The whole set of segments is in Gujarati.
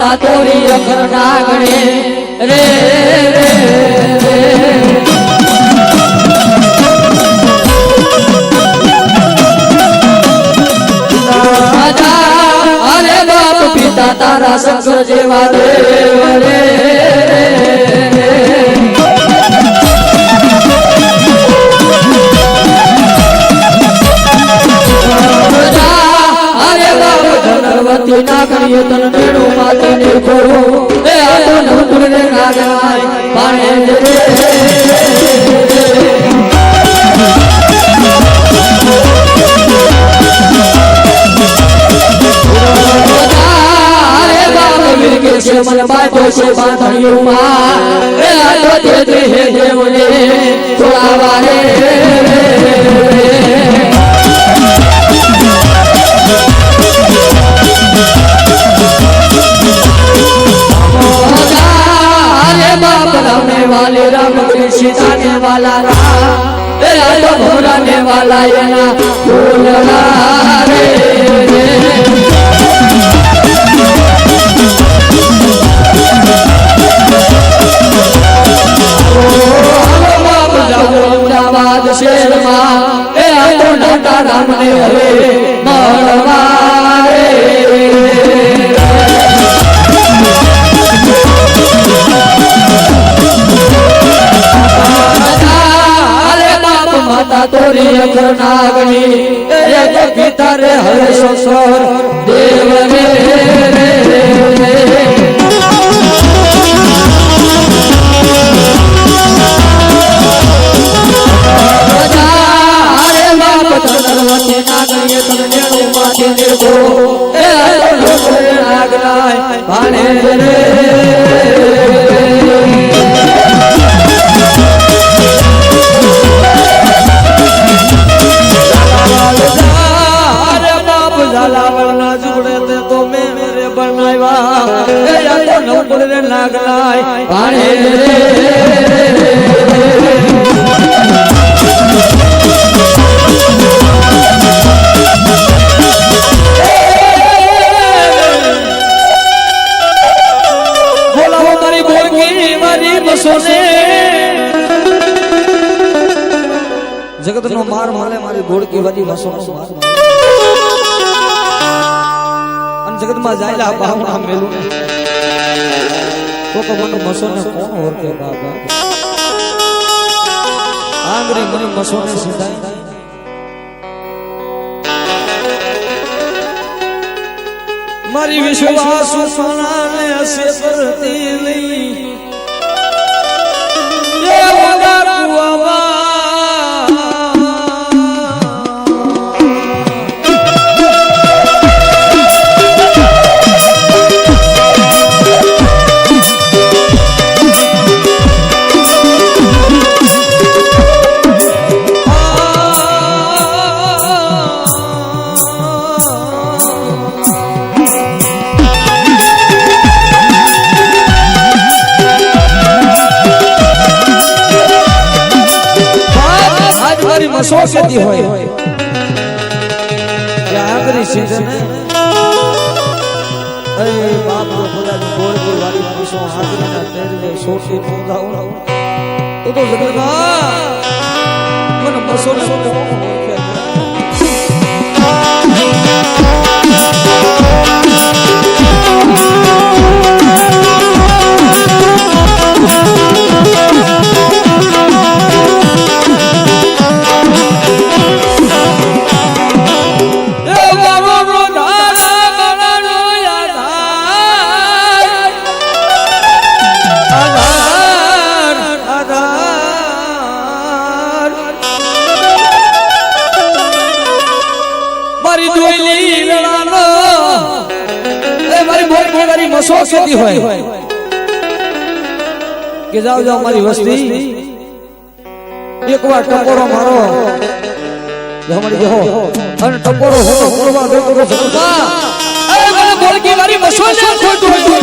માતા તોરી અખર નાગણે રે રે. તારા શંકર જેવા દેવ રે. ધનવતી કરીએ તન મેળો માતે ને ખોરો એ આ તો નવકુળ ને નાગનાય પાણે છે, મન अरे શહેરમાં એ રે અરે બાપ માતા તોરી અખર નાગણી એ તો પિતા રે હરે સસર દેવ રે. જગત નો માર માલે મારી ગોળકી વાળી બસો નો માર. અને જગતમાં જાયેલા બાવણા મેલું તો કે મને મસો ને કોણ ઓળખે બાબા? આંગરી મને મસો ને સીધાય. મારી વિશ્વાસ સોનાને અસે પરતી લઈ. એ વગર કુવામાં આજ સદી હોય. આગરી સીઝન અરે બાપ રો ખુદા ની ગોળ ગોળ વાળી પૂછો આખરી ના તેર ને સોટી પોંદા તો તો જગતમાં મને મસો ને કોણ Thank એ મસો હોય. કે જાઓ જાઓ મારી વસ્તી. એકવાર ટકોરો મારો. અમારી હો અને ટકોરો હોતો કરવા દેતો તો જગતમાં અરે મને બોલકી મારી મસો ને ખોટું હોય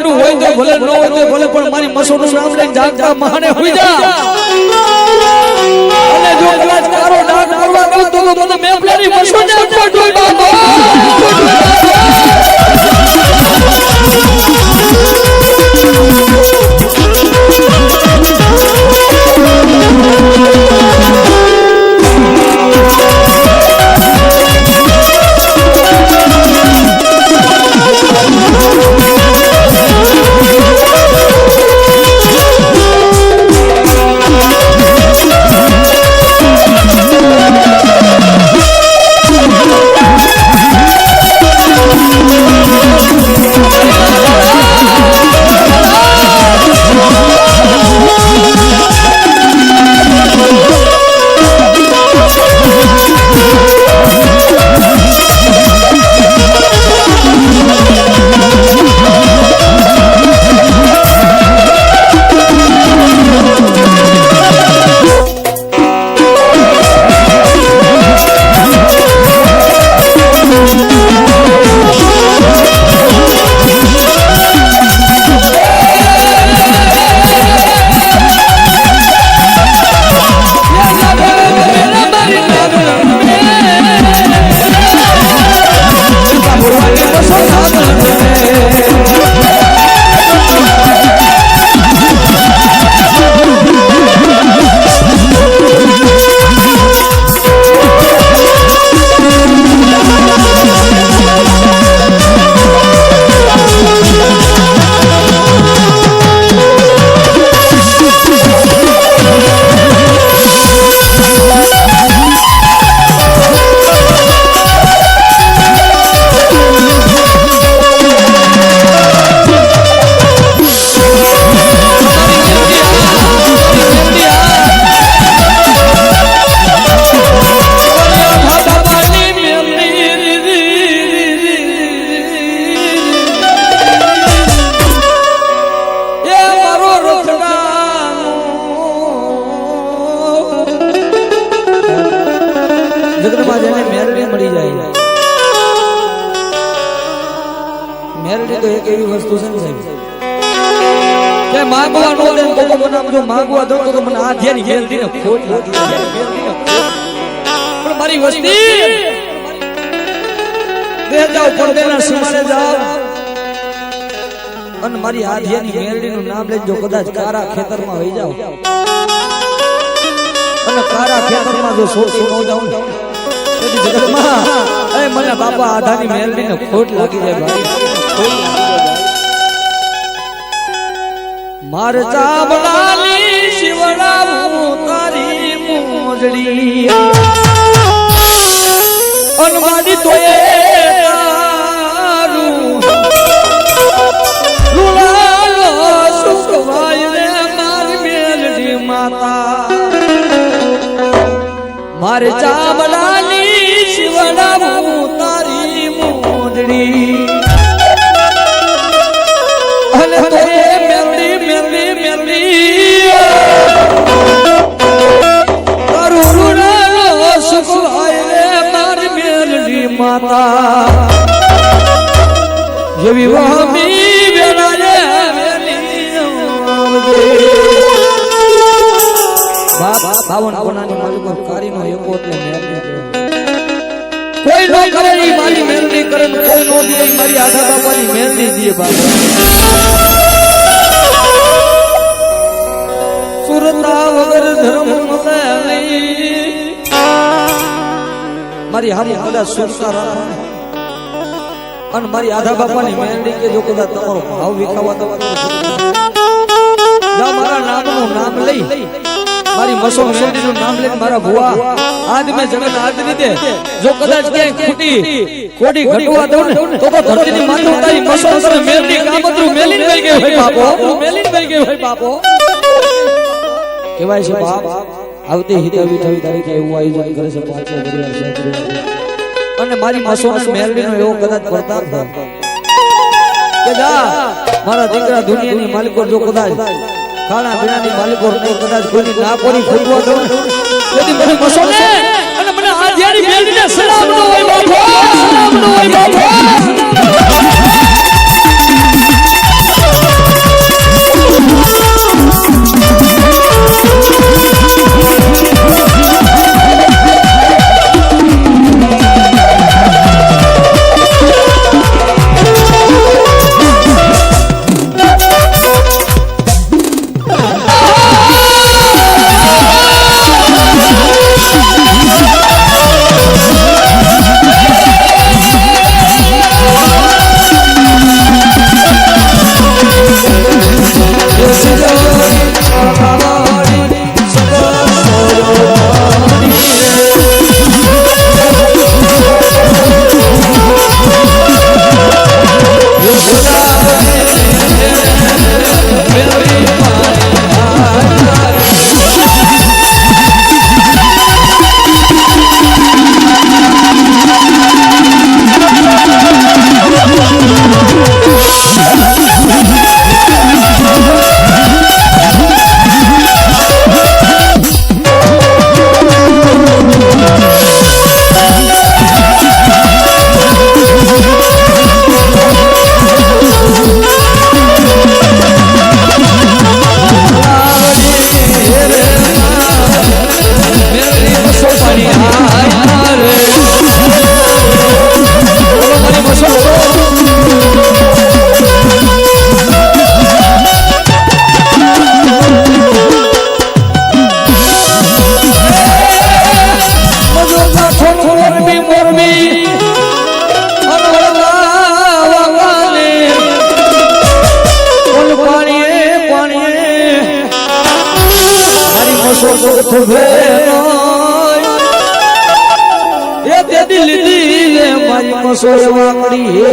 મસો ને બાનું હોય તો ભલે ન હોય તો ભલે, પણ મારી મસોનું નામ લઈને જાગતા મહાને હોઈ જા. અને જો કદાચ તારો ડાક કરવા દઉં તો મને મેપલાની મસોને પટોઈ જેને મેરડી મળી જાય. મેરડી તો એક એવી વસ્તુ છે ને સાહેબ. કે માંગવા નો દે તો તો મને આમ જો માંગવા દો તો તો મને આ ધ્યાન મેલડી ને ખોટ લાગી જાય. મેલડી ને ખોટ. પણ મારી વસ્તી! બે પડદેના જાઓ અને મારી આધ્યાની મેરડીનું નામ લઈને જો કદાચ કારા ખેતરમાં વહી જાવ અને કારા ખેતરમાં જો સોસી ન. જાઉં જગતમાં. મને બાપા આધાની જાય ભાઈ ખોટ લાગી જાય ભાઈ. મારે ચામડાની શિવડાવું તારી મોજડી. અનમાની તોય મારી મેલડી જેવી વહમી વેળાએ વેલી આવજે. બાપ બાવન કોનાની માલિકો કારીનો એકો એટલે મેરડી કોઈ નો કરે ઈ મારી મેરડી કરે કોઈ નો દે મારી આધા બાપાની મેરડી દે બાપ સુરતા વગર ધર્મ મળે નહીં. મારી હારી સુરતા અને મારી આધા બાપાની મેરડી કે જો કદાચ તમારો ભાવ વિખાવા તો જા મારા નામનું નામ લઈ. મારી મસો મેરડીનું નામ લઈને મારા ભુવા આજ મેં જગત આજ રીતે જો કદાચ ક્યાંય ખૂટી કોડી ઘટવા દઉં તો તો ધરતીની માથે તારી મસો કરે મેરડી મેલીને વહી ગઈ હોય બાપો. મેલીન થઈ ગઈ હોય બાપો. કહેવાય છે બાપ, આવતી હિતવી થવી તારીખે એવું આયોજન કરે છે પાંચે પરિવાર છે અને મારી મસોના મેલડીનો એવો કદાચ થાય. કે જા મારા દીકરા દુનિયાની માલિકો જો કદાચ ખાણા પીણાની માલિકો નહીં કદાચ કોઈની ના પડી ફૂટવા દઉં. તેથી મને મસોને અને મને આ જ્યારે મેલડીને સલામ નો હોય બાપો. સલામ નો હોય બાપો. તો સેવા કરીએ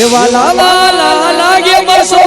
એવા લાલા લાગે મરસો